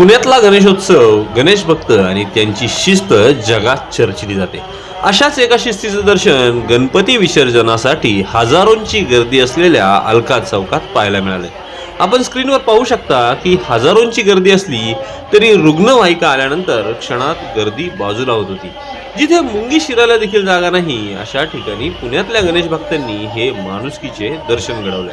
पुण्यातला गणेशोत्सव गणेश भक्त आणि त्यांची शिस्त जगात चर्चिली जाते. अशाच एका शिस्तीचं दर्शन गणपती विसर्जनासाठी हजारोंची गर्दी असलेल्या अलका चौकात पाहायला मिळाले. आपण स्क्रीनवर पाहू शकता की हजारोंची गर्दी असली तरी रुग्णवाहिका आल्यानंतर क्षणात गर्दी बाजूला होत होती. जिथे मुंगी शिरायला देखील जागा नाही अशा ठिकाणी पुण्यातल्या गणेश भक्तांनी हे माणुसकीचे दर्शन घडवले